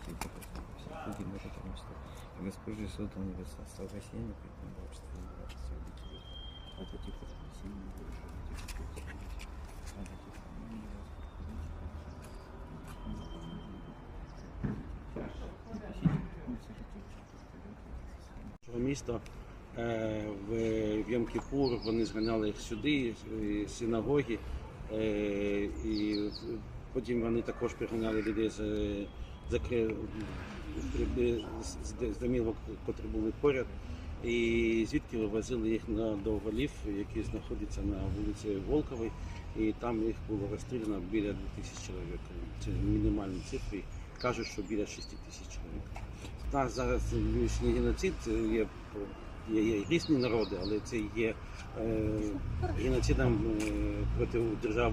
всі показали, всі ходили потому что Господь создан небеса, стал Россией, поэтому общество является родителей. Вот этих вот России, этих вот вот этих Цього міста е, в, в Йом-Кіпур вони зганяли їх сюди, з синагоги, е, і потім вони також приганяли людей з, з, окре- з, домівок, котрі були поряд. І звідки вивозили їх на Довголів, який знаходиться на вулиці Волковій, і там їх було розстріляно біля 2000 чоловік. Це мінімальні цифри. Кажуть, що біля 6 тисяч чоловік. У зараз нинішній геноцид є, є, є різні народи, але це є е, геноцидом е, проти держави.